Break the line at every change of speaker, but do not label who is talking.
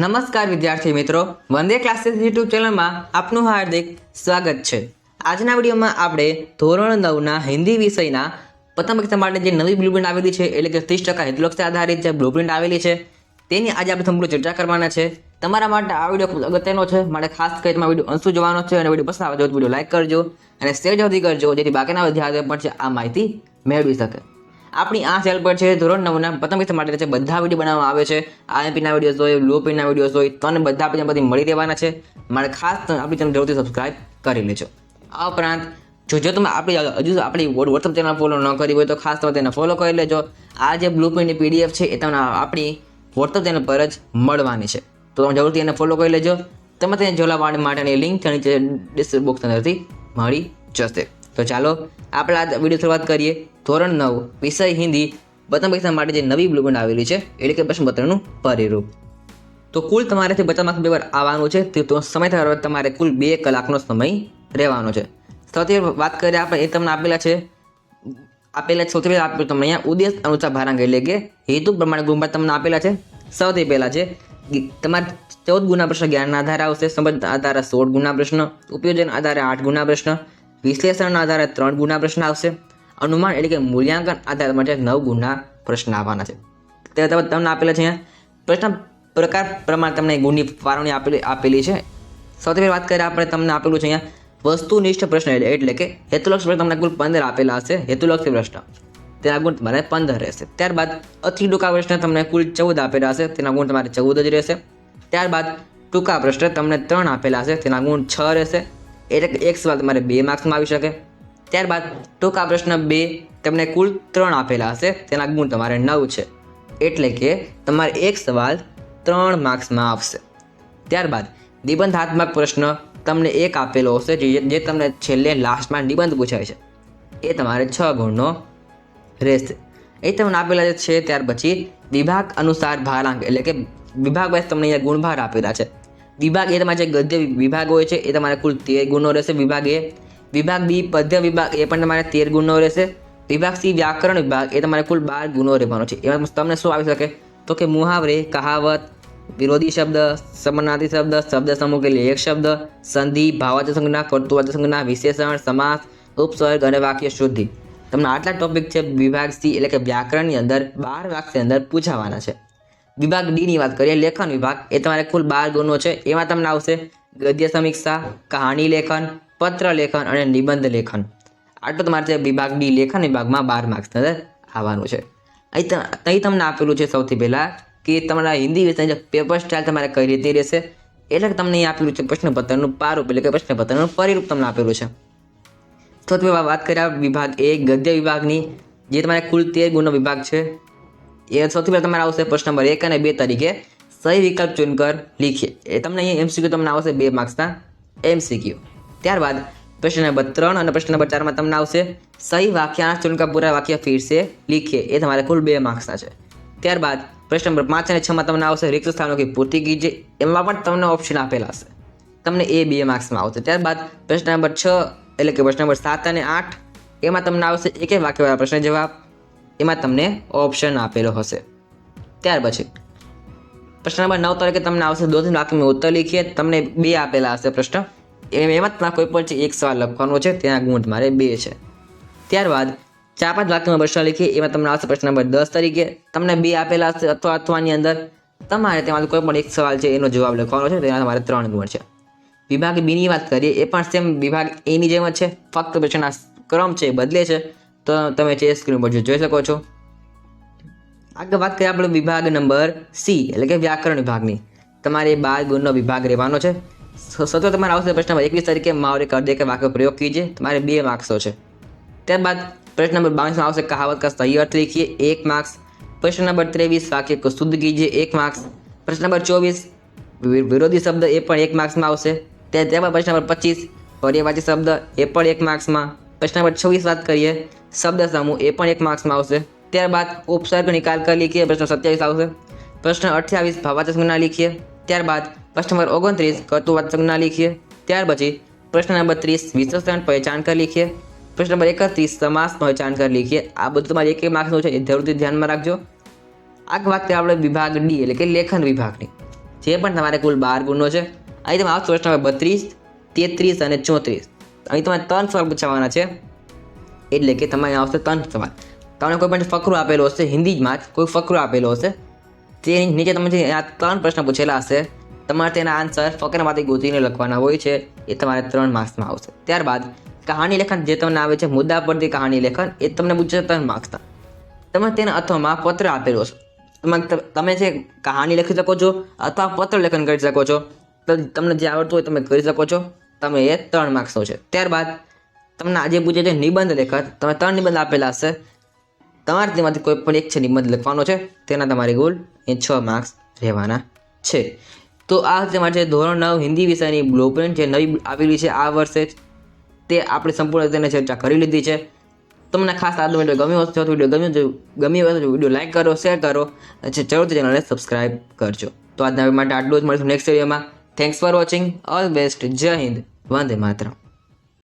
નમસ્કાર વિદ્યાર્થી મિત્રો. વંદે ક્લાસીસ યુટ્યુબ ચેનલમાં આપનું હાર્દિક સ્વાગત છે. આજના વિડીયોમાં આપણે ધોરણ નવના હિન્દી વિષયના પ્રથમ પરીક્ષા માટે જે નવી બ્લુપ્રિન્ટ આવેલી છે, એટલે કે ત્રીસ ટકા હિતલક્ષ આધારિત જે બ્લુપ્રિન્ટ આવેલી છે, તેની આજે આપણે સંપૂર્ણ ચર્ચા કરવાના છે. તમારા માટે આ વીડિયો ખૂબ અગત્યનો છે. માટે ખાસ કરી તમારા વીડિયો અંશુ જોવાનો છે અને વીડિયો પસંદ આવે તો વીડિયો લાઇક કરજો અને શેર જલ્દી કરજો, જેથી બાકીના વિદ્યાર્થીઓ પણ આ માહિતી મેળવી શકે. આપણી આ ચેનલ પર છે, ધોરણ નવના પ્રથમ કિસ્સા માટે છે, બધા વીડિયો બનાવવામાં આવે છે. આઈએમપીના વિડીયોઝ હોય લો પીના વિડીયોઝ હોય, તમને બધા આપણે બધી મળી રહેવાના છે. મારે ખાસ આપણી ચેનલ જરૂરથી સબસ્ક્રાઈબ કરી લેજો. આ ઉપરાંત, જો જો તમે આપણી, હજુ આપણી વોટ્સઅપ ચેનલ ફોલો ન કરી હોય તો ખાસ તમે તેને ફોલો કરી લેજો. આ જે બ્લુ પ્રિન્ટની પીડીએફ છે, એ તમને આપણી વોટ્સઅપ ચેનલ પર જ મળવાની છે. તો તમે જરૂરથી એને ફોલો કરી લેજો. તમે તેને જોવા માટેની લિંક નીચે ડિસ્ક્રિપ્શન બોક્સ અંદરથી મળી જશે. તો ચાલો આપણે આ વીડિયો શરૂઆત કરીએ. ધોરણ નવ, વિષય હિન્દી. પ્રથમ પરીક્ષા માટે જે નવી બ્લુપ્રિન્ટ આવેલી છે, એટલે કે પ્રશ્નપત્રનું પરિરૂપ. તો કુલ તમારેથી પચાસ માર્ક પેપર આવવાનું છે, તે સમય થયો તમારે કુલ બે કલાકનો સમય રહેવાનો છે. સૌથી વાત કરીએ આપણે, એ તમને આપેલા છે, આપેલા સૌથી પહેલાં આપ્યું તમને અહીંયા ઉદ્દેશ અનુસાર ભારાંક, એટલે કે હેતુ પ્રમાણે ગુણભાર તમને આપેલા છે. સૌથી પહેલાં છે તમારે ચૌદ ગુના પ્રશ્ન જ્ઞાનના આધારે આવશે સમજ આધારે સોળ ગુના પ્રશ્ન, ઉપયોજન આધારે આઠ ગુના પ્રશ્ન વિશ્લેષણના આધારે ત્રણ ગુના પ્રશ્ન આવશે. અનુમાન એટલે કે મૂલ્યાંકન આધાર માટે નવ ગુના પ્રશ્ન આવવાના છે. તે તમે તમને આપેલા છે પ્રશ્ન પ્રકાર પ્રમાણે તમને ગુણની ફાળવણી આપેલી આપેલી છે. સૌથી પહેલાં વાત કરીએ આપણે તમને આપેલું છે અહીંયા વસ્તુનિષ્ઠ પ્રશ્ન એટલે એટલે કે હેતુલક્ષ પ્રશ્ન તમને કુલ પંદર આપેલા હશે. હેતુલક્ષી પ્રશ્ન. તેના ગુણ તમારે પંદર રહેશે. ત્યારબાદ અતિ ટૂંકા પ્રશ્ન તમને કુલ ચૌદ આપેલા હશે. તેના ગુણ તમારે ચૌદ જ રહેશે. ત્યારબાદ ટૂંકા પ્રશ્ન તમને ત્રણ આપેલા હશે. તેના ગુણ છ રહેશે. એટલે એક સવાલ તમારે બે માર્ક્સમાં આવી શકે. ત્યારબાદ ટૂંકા પ્રશ્ન બે તમને કુલ ત્રણ આપેલા હશે. તેના ગુણ તમારે નવ છે. એટલે કે તમારે એક સવાલ ત્રણ માર્ક્સમાં આવશે. ત્યારબાદ નિબંધાત્મક પ્રશ્ન તમને એક આપેલો હશે, જે તમને છેલ્લે લાસ્ટમાં નિબંધ પૂછાય છે. એ તમારે છ ગુણનો રહેશે. એ તમને આપેલા છે, ત્યાર પછી વિભાગ અનુસાર ભારાંક એટલે કે વિભાગ વાઇઝ તમને અહીંયા ગુણભાર આપેલા છે. વિભાગ એ તમારે જે ગદ્ય વિભાગ હોય છે, એ તમારે કુલ તેર ગુણનો રહેશે. વિભાગ એ, વિભાગ બી, પદ્ય વિભાગ એ પણ તમારે તેર ગુણનો રહેશે. વિભાગ સી, વ્યાકરણ વિભાગ એ તમારે કુલ બાર ગુણો રહેવાનો છે. એમાં તમને શું આવી શકે? તો કે મુહાવરે, કહાવત, વિરોધી શબ્દ સમાનાર્થી શબ્દ શબ્દ સમૂહ કે લેખ શબ્દ, સંધિ, ભાવાર્થ સંજ્ઞા કર્તૃવાચક સંજ્ઞા, વિશેષણ, સમાસ ઉપસર્ગ અને વાક્ય, શુદ્ધિ. તમને આટલા ટોપિક છે વિભાગ સી એટલે કે વ્યાકરણની અંદર બાર વાક્યની અંદર પૂછાવાના છે. વિભાગ ડીની વાત કરીએ, લેખન વિભાગ. એ તમારે કુલ બાર ગુણો છે. એમાં તમને આવશે ગદ્ય સમીક્ષા કહાણી લેખન, પત્ર લેખન અને નિબંધ લેખન. આટલું તમારે છે વિભાગ ડી, લેખન વિભાગમાં બાર માર્ક્સ આવવાનું છે. અહીં અહીં તમને આપેલું છે સૌથી પહેલાં કે તમારા હિન્દી વિષયની પેપર સ્ટાઇલ તમારે કઈ રીતે રહેશે, એટલે તમને અહીં આપેલું છે પ્રશ્નપત્રનું પારૂપ એટલે કે પ્રશ્નપત્રનું પરિરૂપ તમને આપેલું છે. તો તમે વાત કર્યા વિભાગ એ ગદ્ય વિભાગની, જે તમારે કુલ તેર ગુણનો વિભાગ છે. એ સૌથી પહેલાં તમારે આવશે પ્રશ્ન નંબર એક અને બે તરીકે સહી વિકલ્પ ચુનકર લીખીએ. એ તમને અહીં એમસીક્યુ તમને આવશે બે માર્ક્સના એમસીક્યુ ત્યારબાદ પ્રશ્ન નંબર ત્રણ અને પ્રશ્ન નંબર ચારમાં તમને આવશે સહી વાક્યાંશ ચુનકા પૂરા વાક્ય ફીરશે લીખીએ. એ તમારે કુલ બે માર્ક્સના છે. ત્યારબાદ પ્રશ્ન નંબર પાંચ અને છમાં તમને આવશે રિક્ત સ્થાનો કે પૂર્તિ કીજે એમાં પણ તમને ઓપ્શન આપેલા હશે. તમને એ બે માર્ક્સમાં આવશે. ત્યારબાદ પ્રશ્ન નંબર છ એટલે કે પ્રશ્ન નંબર સાત અને આઠ, એમાં તમને આવશે એક વાક્યવાળા પ્રશ્ન જવાબ. એમાં તમને ઓપ્શન આપેલો હશે. ત્યાર પછી પ્રશ્ન નંબર નવ તરીકે તમને આવશે દો તીન વાક્યમાં ઉત્તર લખીએ, તમને બે આપેલા હશે પ્રશ્ન. એમાં તમારે કોઈ પણ છે એક સવાલ લખવાનો છે તેના ગુણ મારે બે છે. ત્યારબાદ, ચાર પાંચ વાક્યમાં પ્રશ્ન લખીએ, એમાં તમને આવશે પ્રશ્ન નંબર દસ તરીકે તમને બે આપેલા હશે અથવા અથવાની અંદર. તમારે તેમાંથી કોઈ પણ એક સવાલ છે એનો જવાબ લખવાનો છે તેના તમારે ત્રણ ગુણ છે. વિભાગ બીની વાત કરીએ, એ પણ સેમ વિભાગ એની જેમ જ છે. ફક્ત પ્રશ્નના ક્રમ છે બદલે છે. તો તમે જે સ્ક્રીન પર જોઈ શકો છો. આગળ વાત કરીએ આપણે વિભાગ નંબર સી એટલે કે વ્યાકરણ વિભાગની. તમારે બાર ગુણનો વિભાગ રહેવાનો છે. સતત તમારે આવશે પ્રશ્ન નંબર એકવીસ તરીકે માવરે કર દે કે વાક્ય પ્રયોગ કીજે. તમારે બે માર્ક્સો છે. ત્યારબાદ પ્રશ્ન નંબર બાવીસમાં આવશે કહાવત કા સહી અર્થ લખીએ. એક માર્ક્સ પ્રશ્ન નંબર ત્રેવીસ, વાક્ય કો શુદ્ધ કીજે. એક માર્ક્સ પ્રશ્ન નંબર ચોવીસ વિરોધી શબ્દ એ પણ એક માર્ક્સમાં આવશે. ત્યારબાદ પ્રશ્ન નંબર પચીસ, પર્યવાચી શબ્દ એ પણ એક માર્ક્સમાં પ્રશ્ન નંબર છવ્વીસ વાત કરીએ. શબ્દ સમૂહ એ પણ એક માર્ક્સમાં આવશે. ત્યારબાદ ઉપસર્ગ નિકાલ કર લીખીએ, પ્રશ્ન સત્યાવીસ આવશે. પ્રશ્ન અઠ્યાવીસ ભાવાચક લીખીએ. ત્યારબાદ પ્રશ્ન નંબર ઓગણત્રીસ કર્તુવાચક સંજ્ઞા ત્યાર પછી પ્રશ્ન નંબર ત્રીસ વિશેષણ પહેચાન કર લીખીએ. પ્રશ્ન નંબર એકત્રીસ સમાસ પહેચાન કર લીખીએ. આ બધું તમારે એક એક માર્ક્સનું છે, એ જરૂરથી ધ્યાનમાં રાખજો. આ વાત કરીએ આપણે વિભાગ ડી એટલે કે લેખન વિભાગની. જે પણ તમારે કુલ બાર ગુણો છે. અહીં તમે આવશો પ્રશ્ન નંબર બત્રીસ, તેત્રીસ અને ચોત્રીસ. અહીં તમારે ત્રણ સવાલ પૂછાવાના છે. એટલે કે તમારે આવશે ત્રણ સવાલ. તમને કોઈ પણ ફકરો આપેલો હશે હિન્દીમાં જ કોઈ ફકરો આપેલો હશે, તે નીચે તમે જે આ ત્રણ પ્રશ્ન પૂછેલા હશે, તમારે તેના આન્સર ફકરામાંથી ગોતીને લખવાના હોય છે, એ તમારે ત્રણ માર્ક્સમાં આવશે. ત્યારબાદ કહાની લેખન જે તમને આવે છે, મુદ્દા પરથી કહાની લેખન, એ તમને પૂછશે ત્રણ માર્ક્સના તમે તેના અથવામાં પત્ર આપેલો છે તમે તમે જે કહાની લખી શકો છો, અથવા પત્ર લેખન કરી શકો છો તમને જે આવડતું હોય તમે કરી શકો છો. તમે એ ત્રણ માર્ક્સનો છે. ત્યારબાદ તમને આજે પૂછે છે નિબંધ લેખન તમે ત્રણ નિબંધ આપેલા હશે. તમારે તેમાંથી કોઈ પણ એક છે નિબંધ લખવાનો છે, તેના તમારી ગોલ એ છ માર્ક્સ રહેવાના છે. તો આ તમારે માટે ધોરણ નવ હિન્દી વિષયની બ્લુપ્રિન્ટ જે નવી આવેલી છે આ વર્ષે જ, તે આપણે સંપૂર્ણ તેને ચર્ચા કરી લીધી છે. તમને ખાસ આજનો વીડિયો ગમ્યો હશે તો વીડિયો ગમ્યો ગમ્યો હોય તો વીડિયો લાઈક કરો શેર કરો જરૂરથી ચેનલને સબસ્ક્રાઈબ કરજો. તો આજના માટે આટલું જ મળીશું નેક્સ્ટ વિડીયોમાં thanks for watching all best જય હિન્દ વંદે માતરમ